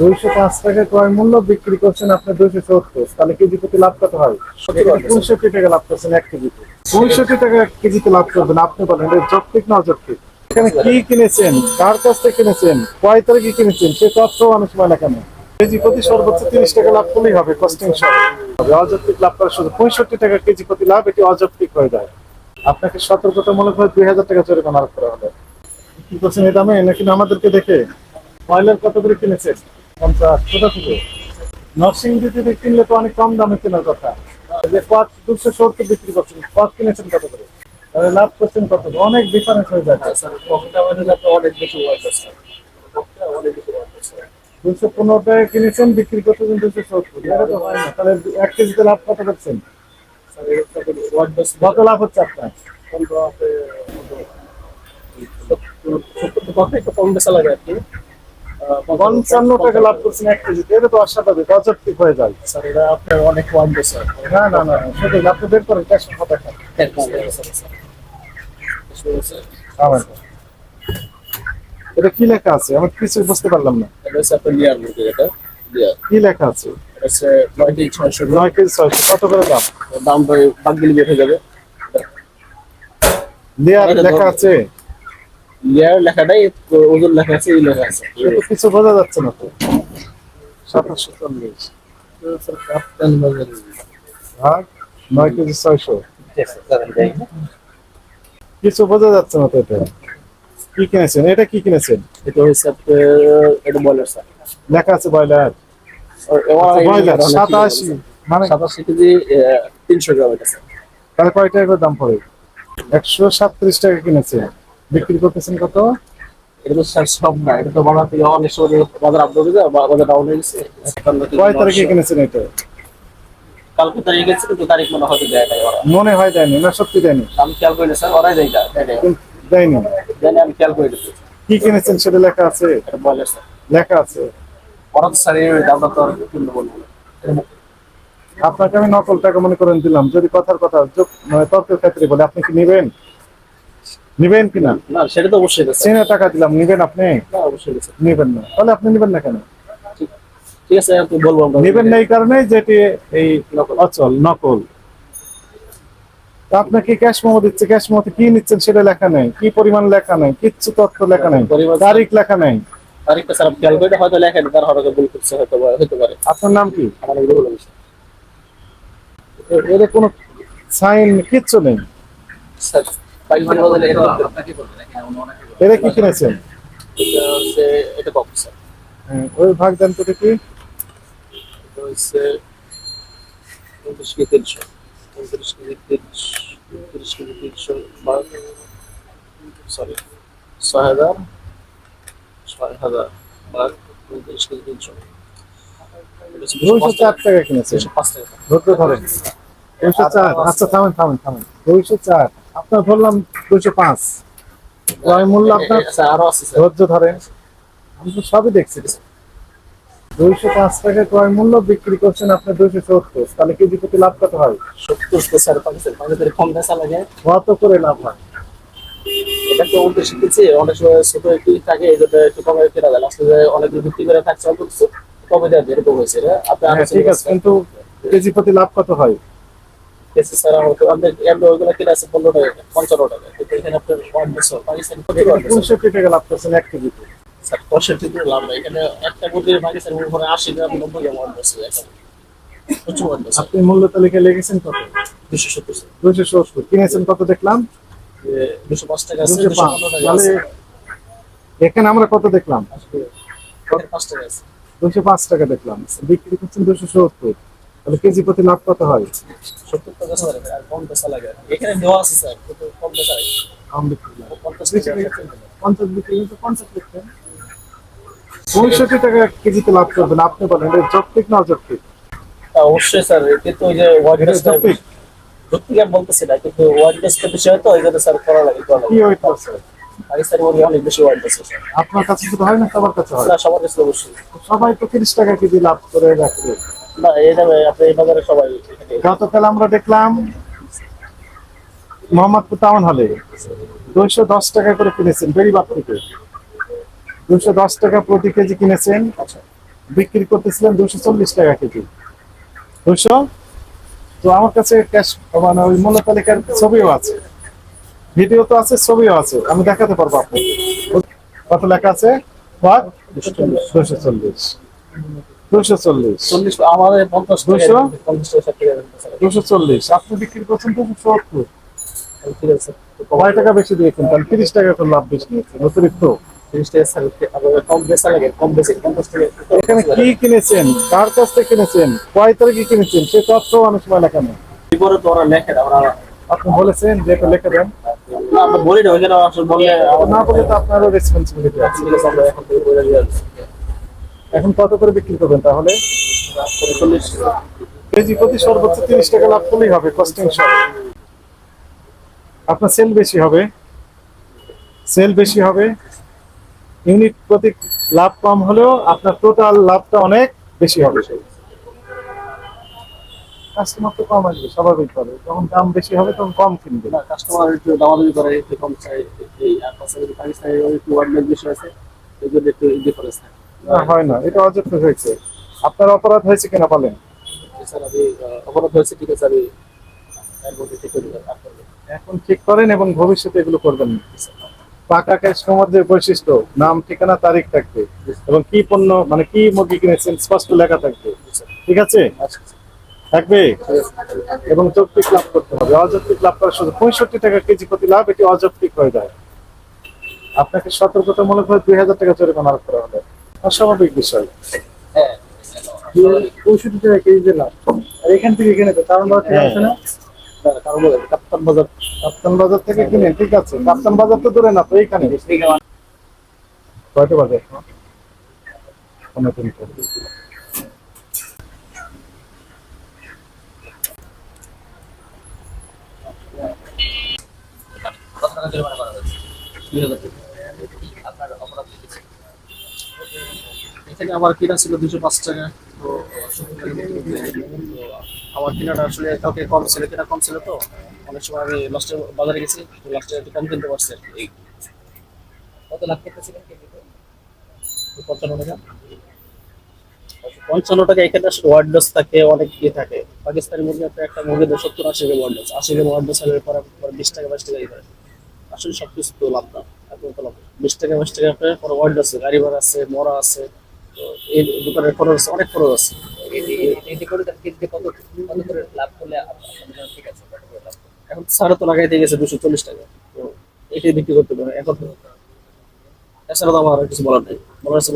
দুইশো পাঁচ টাকা ক্রয় মূল্য বিক্রি করছেন আপনি দুইশো সত্তর তাহলে কেজি প্রতি লাভ কত হয়? পঁয়ষট্টি টাকা লাভ করছেন এক কেজিতে পঁয়ষট্টি টাকা কেজিতে লাভ করবেন আপনি বলেন যৌক্তিক না অযৌক্তিক? এখানে কি কিনেছেন? কার কাছ থেকে কিনেছেন? কয় তারিখে কিনেছেন? সে তথ্য অনেক সময় না কেন? কেজি প্রতি সর্বোচ্চ তিরিশ টাকা লাভ করলেই হবে কস্টিং সহ। অযৌক্তিক লাভ করা শুধু পঁয়ষট্টি টাকা কেজি প্রতি লাভ এটি অযৌক্তিক হয়ে যায়। আপনাকে সতর্কতামূলক ভাবে দুই হাজার টাকা জরিমানা আরোপ করা হবে। কি করছেন এই দামে? নাকি আমাদেরকে দেখে? ব্রয়লার কত করে কিনেছেন? পঞ্চাশ কোথা থেকে নরসিংদী থেকে কিনলে তো অনেক কম দামে কেনার কথা। যে পাঁচ দুশো সত্তর বিক্রি করছেন পাঁচ কিনেছেন কত করে? তাহলে লাভ করছেন কত অনেক ডিফারেন্স হয়ে যাচ্ছে। স্যার যাতে অনেক বেশি দুশো পনেরো টাকা কিনেছেন বিক্রি করতেছেন দুশো সত্তর। এটা তো হয় না। তাহলে এক কেজিতে লাভ কত করছেন? বেস কত লাভ হচ্ছে আপনার? কম বেশা লাগে আর কি। পঞ্চান্ন টাকা লাভ করছেন এক কেজিতে এটা তো অস্বাভাবিক অযৌক্তিক হয়ে যায়। স্যার এটা আপনার অনেক বেস স্যার। না না না সেটাই আপনি বের করেন ক্যাশ কথা খান এটা কি লেখা আছে? আমার কিছু বুঝতে পারলাম না। এটা কি লেখা আছে? নয় কেজি ছয়শো নয় কেজি ছয়শো কত করে দাম? দাম ভাই বাগগুলি বের যাবে। লেয়ার লেখা আছে? লিয়ার লেখাটাই ওজন লেখা আছে এই লেখা আছে। কিছু বোঝা যাচ্ছে না তো। সাতাশশো চল্লিশ। কাপ্তান বাজার ভাগ নয় কেজি ছয়শো। কিছু বোঝা যাচ্ছে না তো এটা। কি কিনেছেন? এটা কি কিনেছেন? এটা হচ্ছে এটা বলার স্যার লেখা আছে ব্রয়লার ব্রয়লার সাতাশি মানে সাতাশি কেজি তিনশো গ্রাম এটা স্যার তাহলে কয় টাকা করে দাম পড়ে? একশো সাতত্রিশ টাকা কিনেছে বিক্রি করতেছেন কত? এটা তো স্যার সব না এটা তো বাজার থেকে অনেক সময় বাজার আপ হয়ে যায় বাজার ডাউন হয়ে গেছে। কয় তারিখে কিনেছেন এটা? কালকে তারিখ গেছে কিন্তু তারিখ মনে হয়তো দেয় নাই ওরা। মনে হয় দেয়নি না সত্যি দেয়নি? আমি খেয়াল করি স্যার ওরাই দেয় না দেয় দেয়নি। আমি খেয়াল করে কি কিনেছেন সেটা লেখা আছে? এটা বলে স্যার। লেখা আছে। ওরা তো স্যার এই দামটা তো আর কিনতে বলব আপনাকে আমি নকল টাকা মনে করেন দিলাম যদি কথার কথা মানে তর্কের ক্ষেত্রে বলে আপনি কি নিবেন? নিবেন কিনা না? সেটা তো অবশ্যই চেনে টাকা দিলাম নিবেন আপনি? না অবশ্যই নিবেন না। তাহলে আপনি নিবেন না কেন? ঠিক- আছে বলব নিবেন না এই কারণে যেটি এই অচল নকল। আপনাকে ক্যাশ মেমো দিচ্ছে ক্যাশ মেমোতে কি নিচ্ছেন সেটা লেখা নেই। কি পরিমাণ লেখা নেই? কিচ্ছু তথ্য লেখা নেই। তারিখ লেখা নেই। তারিখটা স্যার খেয়াল করি হয়তো লেখা নেই তার হয়তো ভুল করছে হয়তো হতে পারে। আপনার নাম কি? আমার এর কোনো সাইন কিচ্ছু নেই। স্যার এটা কি কিনেছেন? এটা হচ্ছে এটা কম স্যার হ্যাঁ, ওই ভাগ দেন তো দেখি। এটা হচ্ছে উনত্রিশ কেজি তিনশো। উনত্রিশ কেজি তিনশো উনত্রিশ কেজি তিনশো সরি ছয় হাজার ছয় হাজার উনত্রিশ কেজি তিনশো। দুইশো চার টাকা। পাঁচ ধরেন। দুইশো চার। আচ্ছা থামেন থামেন থামেন। দুইশো চার। আপনার ধরলাম দুইশো পাঁচ। ক্রয় মূল্য আপনার স্যার। ধৈর্য ধরেন। আমি তো সবই দেখছি। দুইশো পাঁচ টাকা ক্রয় মূল্য বিক্রি করছেন আপনি দুইশো সত্তর তাহলে কেজি প্রতি লাভ কত হয়? সত্তর কম বেচা লাগে। কত করে লাভ হয়? এটা তো অনেক সময় ছোট একটু থাকে এই জন্য একটু কমে কেনা যায়। অনেক বিক্রি করে থাকছে অল্প কিছু কমে দেওয়া যায় এরকম হয়েছে এটা আপনি হ্যাঁ, ঠিক আছে কিন্তু কেজি প্রতি লাভ কত হয়? কেসি স্যার আমার তো এমনি ওইগুলো কিনে আছে পনেরো টাকা পঞ্চান্ন টাকা। কিন্তু এখানে আপনার পাকিস্তান পঁয়ষট্টি টাকা লাভ করছেন এক কেজিতে স্যার পঁয়ষট্টি করে লাভ নাই। এখানে একটা পাকিস্তান আশি গ্রাম নব্বই গ্রাম প্রচুর আপনি মূল্য তালিকায় লিখেছেন কত? দুশো সত্তর দুইশো সত্তর। কিনেছেন কত দেখলাম? যে দুশো পাঁচ টাকা আছে দুশো দুশো পনেরো টাকা আছে। এখানে আমরা কত দেখলাম? দুশো পাঁচ টাকা দেখলাম। বিক্রি করছেন দুশো সত্তর। তাহলে কেজি প্রতি লাভ কত হয়? সত্তর টাকা স্যার কম পেশা লাগে। এখানে দেওয়া আছে স্যার কম পেশা লাগে। কম বিক্রি পঞ্চাশ বিক্রি। পঞ্চাশ পঁয়ষট্টি টাকা কেজিতে লাভ করবেন। আপনি বলেন এটা যৌক্তিক না অবশ্যই স্যার কিন্তু ওই যে যৌক্তিক? আমি বলতেছি না কিন্তু বিষয় তো ওই জন্য স্যার করা লাগে করা কি অনেক বেশি টেস্ট আপনার কাছে শুধু হয় না সবার কাছে হয়? না সবার কাছে অবশ্যই। সবাই তো তিরিশ টাকা কেজি লাভ করে রাখছে গতকাল আমরা দেখলাম মোহাম্মদপুর টাউন হলে দুইশো দশ টাকা করে কিনেছেন বেরিবাগ থেকে। দশ টাকা প্রতি কেজি কিনেছেন, বিক্রি করতেছিলেন দুশো চল্লিশ টাকা কেজি। দুশো তো আমার কাছে ক্যাশ মানে ওই মূল্য তালিকার ছবিও আছে। ভিডিও তো আছে, ছবিও আছে, আমি দেখাতে পারব আপনাকে। কত লেখা আছে? দুশো চল্লিশ। দুশো চল্লিশ। চল্লিশ আমাদের পঞ্চাশ দুশো? পঞ্চাশ টাকা ষাট টাকা দিতেছে। দুশো চল্লিশ। আপনি বিক্রি করছেন দুশো সত্তর। ঠিক আছে। কয় টাকা বেশি দিয়েছেন? তাহলে তিরিশ টাকা করে লাভ বেশি নিয়েছেন অতিরিক্ত। তিরিশ টাকা ছাড় আপনাদের কম বেচা লাগে কম বেশি পঞ্চাশ টাকা। এখানে কি কিনেছেন? কার কাছ থেকে কিনেছেন? কয় তারিখে কিনেছেন? সে তথ্য অনেক সময় লেখা নেই আপনি বলেছেন যে এটা লিখে দেন। না, বলি না ওইখানে আসলে বললে না বলে তো আপনারও রেসপন্সিবিলিটি আছে। এখন কত করে বিক্রি করবেন তাহলে? কেজি প্রতি সর্বোচ্চ তিরিশ টাকা লাভ করলেই হবে কস্টিং সহ। আপনার সেল বেশি হবে। সেল বেশি হবে। ইউনিট প্রতি লাভ কম হলেও আপনার টোটাল লাভটা অনেক বেশি হবে। কাস্টমার তো কম আসবে, স্বাভাবিক হবে যখন দাম বেশি হবে, তখন কম কিনবে। না কাস্টমার একটু করে, একটু কম চাই এই আর পাশাপাশি পাকিস্তানি ওই একটু বিষয় আছে এই জন্য একটু ডিফারেন্স থাকে। না হয় না এটা অযথা হয়েছে। আপনার অপরাধ হয়েছে কিনা বলেন? স্যার আমি অপরাধ হয়েছে ঠিক আছে আমি এখন ঠিক করেন এবং ভবিষ্যতে এগুলো করবেন পাকা সমাজের বৈশিষ্ট্য নাম ঠিকানা তারিখ থাকবে এবং কি পণ্য মানে কি মুরগি কিনেছেন স্পষ্ট লেখা থাকবে। ঠিক আছে? থাকবে? এবং যৌক্তিক লাভ করতে হবে। অযৌক্তিক লাভ করার সুযোগ। পঁয়ষট্টি টাকা কেজি প্রতি লাভ এটি অযৌক্তিক হয়ে যায়। আপনাকে সতর্কতামূলক ভাবে দুই হাজার টাকা জরিমানা আরোপ করা হবে। অস্বাভাবিক বিষয়। হ্যাঁ। পঁয়ষট্টি টাকা কেজি যে লাভ আর এখান থেকে কিনে তো কারণ বাজার থেকে আসে না? কারণ বলে কাপ্তান বাজার কাপ্তান বাজার থেকে কিনে ঠিক আছে। কাপ্তান বাজার তো দূরে না তো এইখানে। কয়টা বাজে জরিমানা করা হয়েছে দুই হাজার টাকা আপনার অপরাধ লিখেছে এখানে আমার কিনা ছিল দুশো পাঁচ টাকা। তো আমার কিনাটা আসলে কাউকে কম ছিল, কিনা কম ছিল তো। অনেক সময় আমি লাস্টে বাজারে গেছি লাস্টে একটু কম কিনতে পারছি আর কি। কত কেটেছিলেন কেজিতে পঞ্চান্ন টাকা। পঞ্চান্ন টাকা এখানে আসলে ওয়ার্ডলেস থাকে, অনেক ইয়ে থাকে। পাকিস্তানি মুরগি আপনার একটা মুরগিতে সত্তর, আশি গ্রাম ওয়ার্ডলেস আশি গ্রাম ওয়ার্ডলেস হলে পরে বিশ টাকা, বাইশ টাকা ই করে আসলে সব কিছু তো লাভ না, এত তো লাভ। বিশ টাকা, বাইশ টাকা আপনার পরে ওয়ার্ড আছে গাড়ি ভাড়া আছে, মরা আছে। এই দোকানের খরচ, অনেক খরচ আছে? এখন তো গেছে দুশো চল্লিশ টাকা। তো এটাই বিক্রি করতে পারে তো। আমার কিছু বলার নেই। বলার আছে